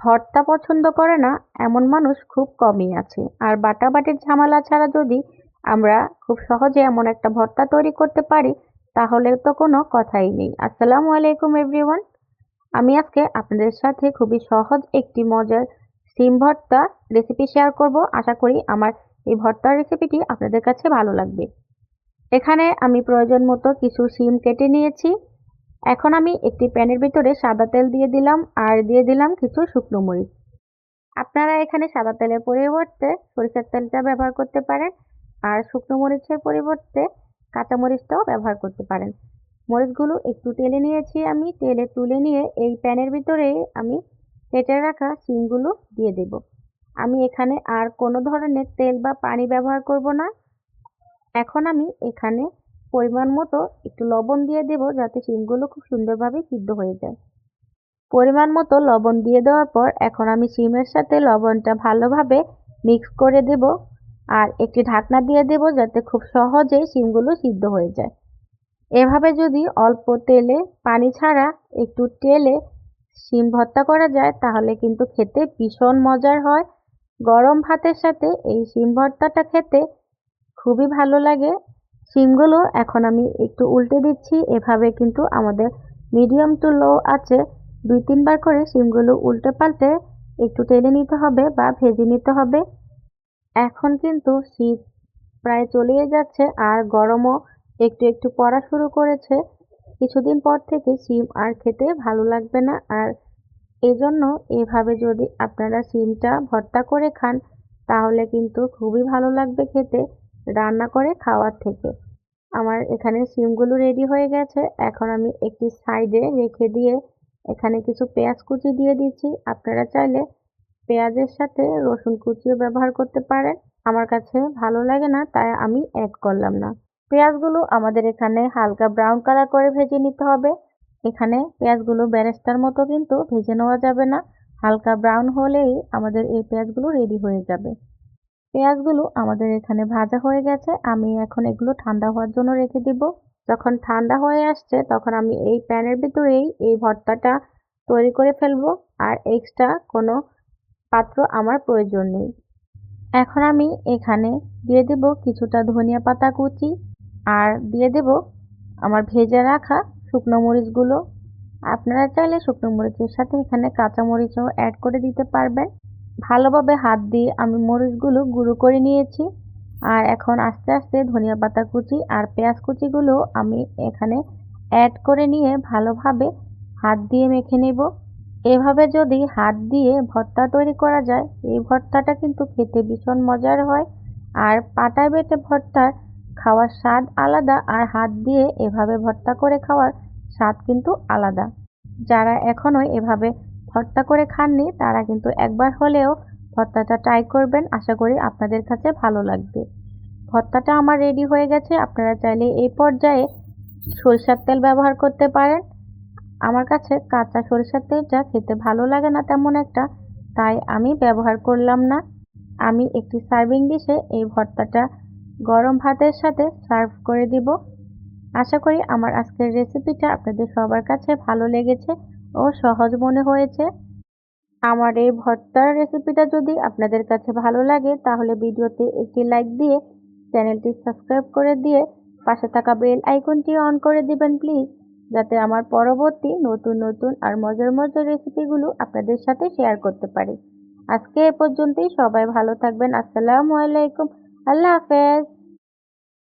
ভর্তা পছন্দ করে না, এমন মানুষ খুব কমই আছে। আর বাটাবাটির ঝামেলা ছাড়া যদি আমরা খুব সহজে এমন একটা ভর্তা তৈরি করতে পারি, তাহলে তো কোনো কথাই নেই। আসসালামু আলাইকুম এভরিওয়ান আমি আজকে আপনাদের সাথে খুবই সহজ একটি মজার সিম ভর্তা রেসিপি শেয়ার করব। আশা করি আমার এই ভর্তার রেসিপিটি আপনাদের কাছে ভালো লাগবে। এখানে আমি প্রয়োজন মতো কিছু সিম কেটে নিয়েছি। এখন আমি একটি প্যানের ভিতরে সাদা তেল দিয়ে দিলাম আর দিয়ে দিলাম কিছু শুকনো মরিচ। আপনারা এখানে সাদা তেলের পরিবর্তে সরিষার তেলটা ব্যবহার করতে পারেন আর শুকনো মরিচের পরিবর্তে কাঁচা মরিচটাও ব্যবহার করতে পারেন। মরিচগুলো একটু তেলে নিয়েছি আমি, তেলে তুলে নিয়ে এই প্যানের ভিতরে আমি কেটে রাখা সিমগুলো দিয়ে দেব। আমি এখানে আর কোনো ধরনের তেল বা পানি ব্যবহার করব না। এখন আমি এখানে পরিমাণ মতো একটু লবণ দিয়ে দেব যাতে শিমগুলো খুব সুন্দরভাবে সিদ্ধ হয়ে যায়। পরিমাণ মতো লবণ দিয়ে দেওয়ার পর এখন আমি শিমের সাথে লবণটা ভালোভাবে মিক্স করে দেব আর একটি ঢাকনা দিয়ে দেব যাতে খুব সহজেই শিমগুলো সিদ্ধ হয়ে যায়। এভাবে যদি অল্প তেলে, পানি ছাড়া একটু তেলে শিম ভর্তা করা যায় তাহলে কিন্তু খেতে ভীষণ মজার হয়। গরম ভাতের সাথে এই শিম ভর্তাটা খেতে খুবই ভালো লাগে শিমগুলো এখন আমি একটু উল্টে দিচ্ছি। এভাবে কিন্তু আমাদের মিডিয়াম টু লো আছে। দুই, তিনবার করে সিমগুলো উল্টে পাল্টে একটু টেনে নিতে হবে বা ভেজে নিতে হবে। এখন কিন্তু শীত প্রায় চলেই যাচ্ছে আর গরমও একটু একটু পড়া শুরু করেছে। কিছুদিন পর থেকে সিম আর খেতে ভালো লাগবে না। আর এজন্য এভাবে যদি আপনারা সিমটা ভর্তা করে খান, তাহলে কিন্তু খুবই ভালো লাগবে খেতে। রান্না করে খাওয়ার থেকে। আমার এখানে সিমগুলো রেডি হয়ে গেছে। এখন আমি একটি সাইডে রেখে দিয়ে এখানে কিছু পেঁয়াজ কুচি দিয়ে দিচ্ছি। আপনারা চাইলে পেঁয়াজের সাথে রসুন কুচিও ব্যবহার করতে পারেন। আমার কাছে ভালো লাগে না, তাই আমি অ্যাড করলাম না। পেঁয়াজগুলো আমাদের এখানে হালকা ব্রাউন কালার করে ভেজে নিতে হবে। এখানে পেঁয়াজগুলো ব্যারেস্তার মতো কিন্তু ভেজে নেওয়া যাবে না। হালকা ব্রাউন হলেই আমাদের এই পেঁয়াজগুলো রেডি হয়ে যাবে। পেঁয়াজগুলো আমাদের এখানে ভাজা হয়ে গেছে। আমি এখন এগুলো ঠান্ডা হওয়ার জন্য রেখে দিব। যখন ঠান্ডা হয়ে আসছে, তখন আমি এই প্যানের ভিতরেই এই ভর্তাটা তৈরি করে ফেলব। আর এক্সট্রা কোনো পাত্র আমার প্রয়োজন নেই। এখন আমি এখানে দিয়ে দেব কিছুটা ধনিয়া পাতা কুচি। আর দিয়ে দেব আমার ভেজে রাখা শুকনো মরিচগুলো। আপনারা চাইলে শুকনো মরিচের সাথে এখানে কাঁচা মরিচও অ্যাড করে দিতে পারবেন। ভালোভাবে হাত দিয়ে আমি মরিচগুলো গুঁড়ো করে নিয়েছি। আর এখন আস্তে আস্তে ধনিয়া পাতা কুচি আর পেঁয়াজ কুচিগুলো আমি এখানে অ্যাড করে নিয়ে ভালোভাবে হাত দিয়ে মেখে নেব। এভাবে যদি হাত দিয়ে ভর্তা তৈরি করা যায়, এই ভর্তাটা কিন্তু খেতে ভীষণ মজার হয়। আর পাটা বেটে ভর্তার খাওয়ার স্বাদ আলাদা আর হাত দিয়ে এভাবে ভর্তা করে খাওয়ার স্বাদ কিন্তু আলাদা। যারা এখনও এভাবে ভর্তা করে খাননি, তারা কিন্তু একবার হলেও ভর্তাটা ট্রাই করবেন। আশা করি আপনাদের কাছে ভালো লাগবে। ভর্তাটা আমার রেডি হয়ে গেছে। আপনারা চাইলে এই পর্যায়ে সরিষার তেল ব্যবহার করতে পারেন। আমার কাছে কাঁচা সরিষার তেলটা খেতে ভালো লাগে না তেমন একটা, তাই আমি ব্যবহার করলাম না। আমি একটি সার্ভিং ডিশে এই ভর্তাটা গরম ভাতের সাথে সার্ভ করে দিব। আশা করি আমার আজকের রেসিপিটা আপনাদের সবার কাছে ভালো লেগেছে। ও সহজ মনে হয়েছে। আমার এই ভর্তার রেসিপিটা যদি আপনাদের কাছে ভালো লাগে, তাহলে ভিডিওতে একটি লাইক দিয়ে চ্যানেলটি সাবস্ক্রাইব করে দিয়ে পাশে থাকা বেল আইকনটি অন করে দিবেন প্লিজ যাতে আমার পরবর্তী নতুন নতুন আর মজার মজার রেসিপিগুলো আপনাদের সাথে শেয়ার করতে পারি। আজকে এ পর্যন্তই, সবাই ভালো থাকবেন, আসসালামু আলাইকুম, আল্লাহ হাফেজ।